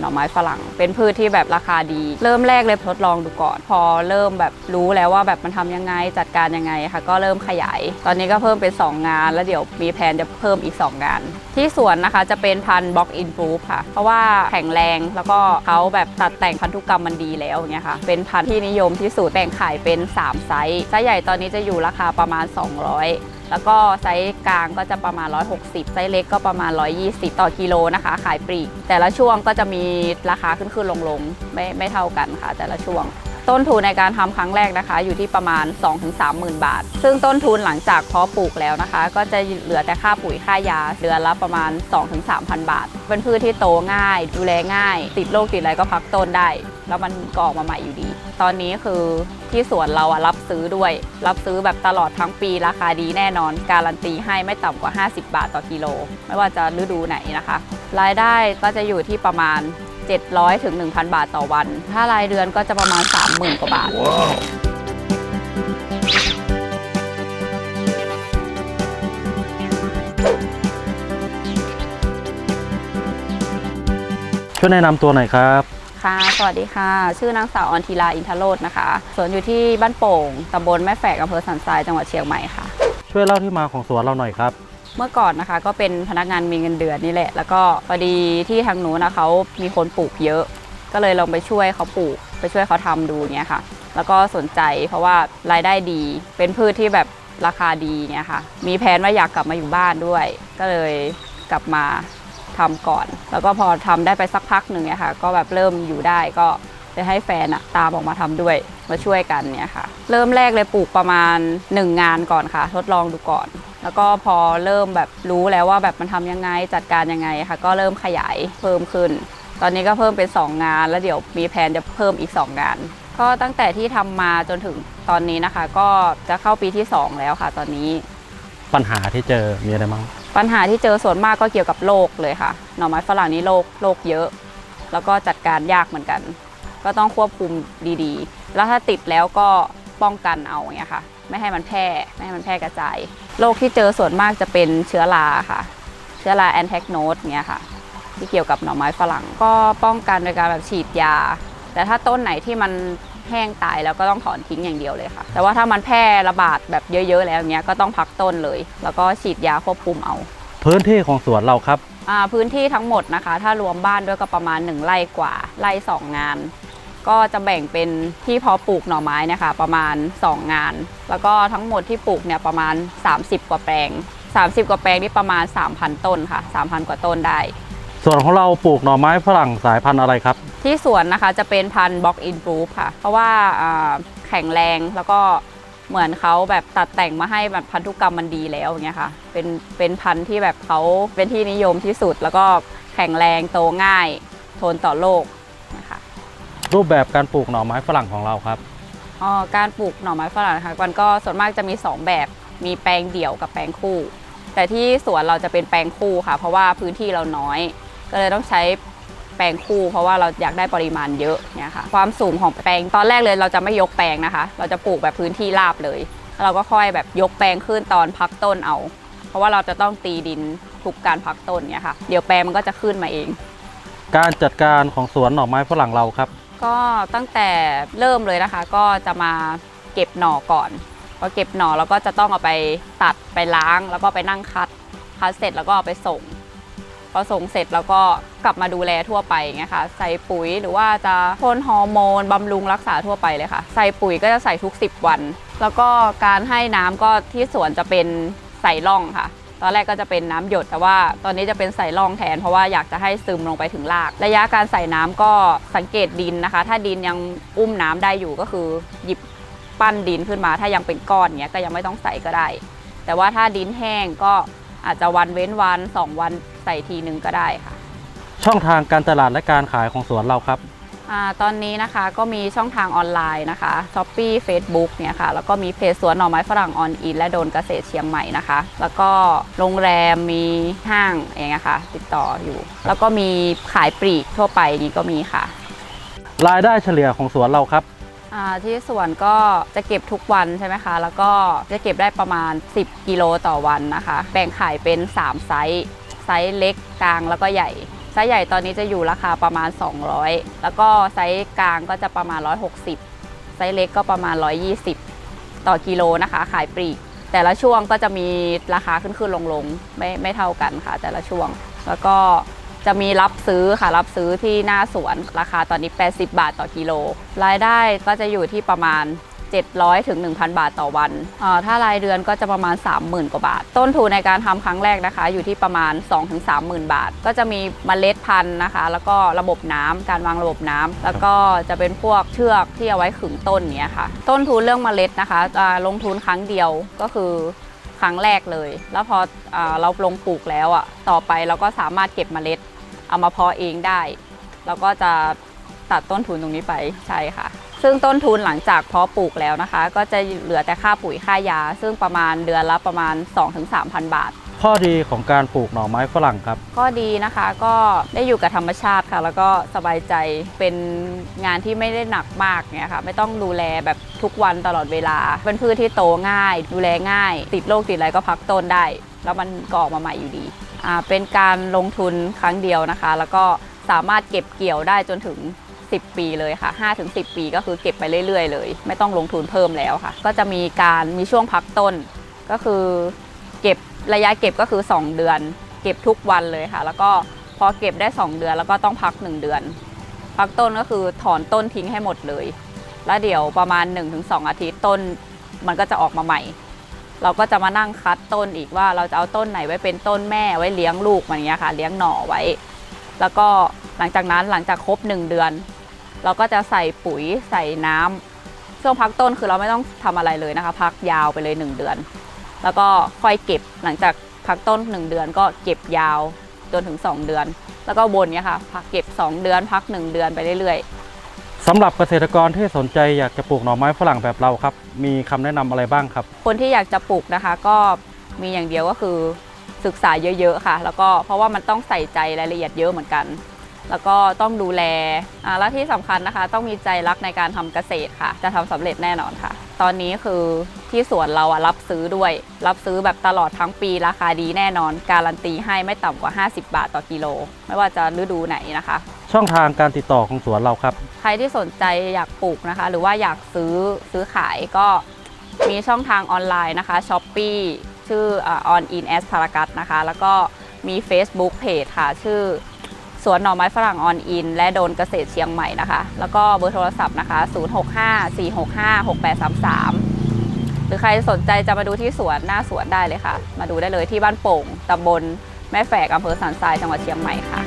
หน่อไม้ฝรั่ง เป็นพืชที่แบบราคาดี เริ่มแรกเลยทดลองดูก่อน พอเริ่มแบบรู้แล้วว่าแบบมันทำยังไงจัดการยังไงค่ะ ก็เริ่มขยาย ตอนนี้ก็เพิ่มเป็น 2 งาน แล้วเดี๋ยวมีแผนจะเพิ่มอีก 2 งาน ที่สวนนะคะจะเป็นพันธุ์บล็อกอินฟลูค่ะ เพราะว่าแข็งแรงแล้วก็เขาแบบตัดแต่งพันธุกรรมมันดีแล้วเงี้ยค่ะ เป็นพันธุ์ที่นิยมที่สุดแบ่งขายเป็น 3 ไซส์ไซส์ใหญ่ตอนนี้จะอยู่ราคาประมาณ 200 แล้วก็ไซส์กลางก็จะประมาณ 160 ไซส์เล็กก็ประมาณ 120 ต่อกิโลนะคะ ขายปลีก แต่ละช่วงก็จะมีราคาขึ้นขึ้นลงลงไม่ไม่เท่ากันค่ะ แต่ละช่วง ต้นทุนในการทำครั้งแรกนะคะ อยู่ที่ประมาณ 2-3หมื่นบาท ซึ่งต้นทุนหลังจากเพาะปลูกแล้วนะคะ ก็จะเหลือแต่ค่าปุ๋ยค่ายาเดือนละประมาณ 2-3พันบาท เป็นพืชที่โตง่าย ดูแลง่าย ติดโรคติดอะไรก็พักต้นได้ แล้วมันก็ออกมาใหม่อยู่ดี ตอนนี้คือที่สวนเราอะรับซื้อด้วย รับซื้อแบบตลอดทั้งปีราคาดีแน่นอน การันตีให้ไม่ต่ำกว่า 50 บาทต่อกิโล ไม่ว่าจะฤดูไหนนะคะ รายได้ก็จะอยู่ที่ประมาณ 700ถึง1,000 บาทต่อวัน ถ้ารายเดือนก็จะประมาณ 30,000กว่าบาทช่วยแนะนำตัวหน่อยครับ ค่ะ สวัสดีค่ะ ชื่อนางสาวออนทีลาอินทโรจน์นะคะ สวนอยู่ที่บ้านโป่งตำบลแม่แฝกอำเภอสันทรายจังหวัดเชียงใหม่ค่ะ ช่วยเล่าที่มาของสวนเราหน่อยครับ เมื่อก่อนนะคะก็เป็นพนักงานมีเงินเดือนนี่แหละ แล้วก็พอดีที่ทางหนูนะเขามีคนปลูกเยอะ ก็เลยลองไปช่วยเขาปลูก ไปช่วยเขาทำดูเนี้ยค่ะ แล้วก็สนใจเพราะว่ารายได้ดี เป็นพืชที่แบบราคาดีเนี้ยค่ะ มีแผนว่าอยากกลับมาอยู่บ้านด้วย ก็เลยกลับมา ทำก่อน แล้วก็พอทำได้ไปสักพักหนึ่งเนี่ยค่ะ ก็แบบเริ่มอยู่ได้ก็เลยให้แฟนอะตามออกมาทำด้วยมาช่วยกันเนี่ยค่ะ เริ่มแรกเลยปลูกประมาณ 1 งานก่อนค่ะ ทดลองดูก่อน แล้วก็พอเริ่มแบบรู้แล้วว่าแบบมันทำยังไงจัดการยังไงค่ะ ก็เริ่มขยายเพิ่มขึ้น ตอนนี้ก็เพิ่มเป็น 2 งาน แล้วเดี๋ยวมีแผนจะเพิ่มอีก 2 งานก็ตั้งแต่ที่ทำมาจนถึงตอนนี้นะคะ ก็จะเข้าปีที่ 2 แล้วค่ะ ตอนนี้ ปัญหาที่เจอมีอะไรบ้าง ปัญหาที่เจอส่วนมากก็เกี่ยวกับโรคเลยค่ะ หน่อไม้ฝรั่งนี้โรคโรคเยอะ แล้วก็จัดการยากเหมือนกัน ก็ต้องควบคุมดีๆ แล้วถ้าติดแล้วก็ป้องกันเอาอย่างเงี้ยค่ะ ไม่ให้มันแพร่ไม่ให้มันแพร่กระจายโรคที่เจอส่วนมากจะเป็นเชื้อราค่ะ เชื้อราแอนแทกโนดเงี้ยค่ะ ที่เกี่ยวกับหน่อไม้ฝรั่งก็ป้องกันโดยการแบบฉีดยา แต่ถ้าต้นไหนที่มัน แห้งตายแล้วก็ต้องถอนทิ้งอย่างเดียวเลยค่ะ แต่ว่าถ้ามันแพร่ระบาดแบบเยอะๆแล้วอย่างเงี้ยก็ต้องพักต้นเลย แล้วก็ฉีดยาควบคุมเอา พื้นที่ของสวนเราครับอ่าพื้นที่ทั้งหมดนะคะ ถ้ารวมบ้านด้วยก็ประมาณ 1ไร่กว่าไร่สองงาน ก็จะแบ่งเป็นที่เพาะปลูกหน่อไม้เนะคะ ประมาณ 2 งาน แล้วก็ทั้งหมดที่ปลูกเนี่ยประมาณ 30 กว่าแปลง 30 กว่าแปลงนี่ประมาณ 3,000 ต้นค่ะ 3,000 กว่าต้นได้ ส่วนของเราปลูกหน่อไม้ฝรั่งสายพันธุ์อะไรครับ ที่สวนนะคะจะเป็นพันธุ์บล็อกอินฟลูค่ะ เพราะว่าอ่าแข็งแรงแล้วก็เหมือนเขาแบบตัดแต่งมาให้แบบพันธุกรรมมันดีแล้วอย่างเงี้ยค่ะ เป็นเป็นพันธุ์ที่แบบเขาเป็นที่นิยมที่สุด แล้วก็แข็งแรงโตง่าย ทนต่อโรคนะคะรูปแบบการปลูกหน่อไม้ฝรั่งของเราครับอ๋อการปลูกหน่อไม้ฝรั่งนะคะมันก็ส่วนมากจะมี 2 แบบมีแปลงเดี่ยวกับแปลงคู่ แต่ที่สวนเราจะเป็นแปลงคู่ค่ะ เพราะว่าพื้นที่เราน้อย ก็เลยต้องใช้ แปลงคู่เพราะว่าเราอยากได้ปริมาณเยอะเนี่ยค่ะความสูงของแปลงตอนแรกเลยเราจะไม่ยกแปลงนะคะ เราจะปลูกแบบพื้นที่ราบเลยแล้วเราก็ค่อยแบบยกแปลงขึ้นตอนพักต้นเอา เพราะว่าเราจะต้องตีดินทุกการพักต้นเนี่ยค่ะ เดี๋ยวแปลงมันก็จะขึ้นมาเอง การจัดการของสวนหน่อไม้ฝรั่งเราครับ ก็ตั้งแต่เริ่มเลยนะคะ ก็จะมาเก็บหน่อก่อนพอเก็บหน่อแล้วก็จะต้องเอาไปตัดไปล้างแล้วก็ไปนั่งคัดคัดเสร็จแล้วก็เอาไปส่ง พอส่งเสร็จแล้วก็กลับมาดูแลทั่วไปอย่างเงี้ยค่ะใส่ปุ๋ยหรือว่าจะพ่นฮอร์โมนบำรุงรักษาทั่วไปเลยค่ะ ใส่ปุ๋ยก็จะใส่ทุก 10 วัน แล้วก็การให้น้ำก็ที่สวนจะเป็นใส่ร่องค่ะ ตอนแรกก็จะเป็นน้ำหยด แต่ว่าตอนนี้จะเป็นใส่ร่องแทน เพราะว่าอยากจะให้ซึมลงไปถึงราก ระยะการใส่น้ำก็สังเกตดินนะคะ ถ้าดินยังอุ้มน้ำได้อยู่ก็คือหยิบปั้นดินขึ้นมา ถ้ายังเป็นก้อนเนี้ยก็ยังไม่ต้องใส่ก็ได้ แต่ว่าถ้าดินแห้งก็อาจจะวันเว้นวันสองวัน ใส่ทีหนึ่งก็ได้ค่ะ ช่องทางการตลาดและการขายของสวนเราครับ อาตอนนี้นะคะก็มีช่องทางออนไลน์นะคะ s h อ p e e Facebook เนี่ยค่ะ แล้วก็มีเพจสวนหน่อไม้ฝรั่งออนอินและโดนเกษตรเชียงใหม่นะคะ แล้วก็โรงแรมมีห้างอย่างเงี้ยค่ะ ติดต่ออยู่ แล้วก็มีขายปลีกทั่วไปนี่ก็มีค่ะ รายได้เฉลี่ยของสวนเราครับ อ่าที่สวนก็จะเก็บทุกวันใช่ไหมคะ แล้วก็จะเก็บได้ประมาณ 10 กิโลต่อวันนะคะ แบ่งขายเป็น 3 ไซส์ ไซส์เล็กกลางแล้วก็ใหญ่ ไซส์ใหญ่ตอนนี้จะอยู่ราคาประมาณ 200 แล้วก็ไซส์กลางก็จะประมาณ 160 ไซส์เล็กก็ประมาณ 120 ต่อกิโลนะคะ ขายปลีก แต่ละช่วงก็จะมีราคาขึ้นขึ้นลงลงไม่ไม่เท่ากันค่ะ แต่ละช่วง แล้วก็จะมีรับซื้อค่ะรับซื้อที่หน้าสวนราคาตอนนี้ 80 บาทต่อกิโล รายได้ก็จะอยู่ที่ประมาณ 700ถึง1,000 บาทต่อวัน ถ้ารายเดือนก็จะประมาณ 30,000 กว่าบาท ต้นทุนในการทำครั้งแรกนะคะ อยู่ที่ประมาณ 2-30,000 บาท ก็จะมีเมล็ดพันธุ์นะคะ แล้วก็ระบบน้ำการวางระบบน้ำแล้วก็จะเป็นพวกเชือกที่เอาไว้ขึงต้นเนี้ยค่ะ ต้นทุนเรื่องเมล็ดนะคะลงทุนครั้งเดียวก็คือครั้งแรกเลย แล้วพออเราลงปลูกแล้วอะต่อไปเราก็สามารถเก็บเมล็ด เอามาเพาะเองได้เราก็จะตัดต้นทุนตรงนี้ไปใช่ค่ะ ซึ่งต้นทุนหลังจากเพาะปลูกแล้วนะคะ ก็จะเหลือแต่ค่าปุ๋ยค่ายา ซึ่งประมาณเดือนละประมาณ 2-3,000 บาท ข้อดีของการปลูกหน่อไม้ฝรั่งครับ ก็ดีนะคะก็ได้อยู่กับธรรมชาติค่ะ แล้วก็สบายใจเป็นงานที่ไม่ได้หนักมากเนี่ยค่ะ ไม่ต้องดูแลแบบทุกวันตลอดเวลา เป็นพืชที่โตง่าย ดูแลง่าย ติดโรคติดอะไรก็พักต้นได้ แล้วมันก็ออกมาใหม่อยู่ดีอ่าเป็นการลงทุนครั้งเดียวนะคะ แล้วก็สามารถเก็บเกี่ยวได้จนถึง 10 ปีเลยค่ะ 5-10 ปีก็คือเก็บไปเรื่อยๆ เลย ไม่ต้องลงทุนเพิ่มแล้วค่ะ ก็จะมีการมีช่วงพักต้น ก็คือเก็บระยะเก็บก็คือ 2 เดือน เก็บทุกวันเลยค่ะ แล้วก็พอเก็บได้ 2 เดือนแล้วก็ต้องพัก 1 เดือน พักต้นก็คือถอนต้นทิ้งให้หมดเลย แล้วเดี๋ยวประมาณ 1-2 อาทิตย์ต้นมันก็จะออกมาใหม่ เราก็จะมานั่งคัดต้นอีกว่าเราจะเอาต้นไหนไว้เป็นต้นแม่ไว้เลี้ยงลูกมันเนี้ยค่ะ เลี้ยงหน่อไว้ แล้วก็หลังจากนั้นหลังจากครบ 1 เดือน เราก็จะใส่ปุ๋ยใส่น้ำช่วงพักต้นคือเราไม่ต้องทำอะไรเลยนะคะ พักยาวไปเลย 1 เดือน แล้วก็ค่อยเก็บหลังจากพักต้น 1 เดือนก็เก็บยาวจนถึง 2 เดือน แล้วก็วนเนี้ยค่ะพักเก็บ 2 เดือน พัก 1 เดือนไปเรื่อยๆสำหรับเกษตรกรที่สนใจอยากจะปลูกหน่อไม้ฝรั่งแบบเราครับ มีคำแนะนำอะไรบ้างครับ คนที่อยากจะปลูกนะคะ ก็มีอย่างเดียวก็คือศึกษาเยอะๆค่ะ แล้วก็เพราะว่ามันต้องใส่ใจรายละเอียดเยอะเหมือนกัน แล้วก็ต้องดูแลอ่าและที่สำคัญนะคะ ต้องมีใจรักในการทำเกษตรค่ะ จะทำสำเร็จแน่นอนค่ะ ตอนนี้คือที่สวนเราอะรับซื้อด้วย รับซื้อแบบตลอดทั้งปีราคาดีแน่นอน การันตีให้ไม่ต่ำกว่า 50 บาทต่อกิโล ไม่ว่าจะฤดูไหนนะคะ ช่องทางการติดต่อของสวนเราครับ ใครที่สนใจอยากปลูกนะคะ หรือว่าอยากซื้อซื้อขายก็มีช่องทางออนไลน์นะคะ s h อ p e e ชื่ออ่า on in as พารากัสนะคะ แล้วก็มี Facebook Page ค่ะ ชื่อ สวนหน่อไม้ฝรั่งออนอิน และโดนเกษตรเชียงใหม่นะคะ แล้วก็เบอร์โทรศัพท์นะคะ 0654656833 หรือใครสนใจจะมาดูที่สวนหน้าสวนได้เลยค่ะ มาดูได้เลยที่บ้านโป่งตำบลแม่แฝกอำเภอสันทรายจังหวัดเชียงใหม่ค่ะ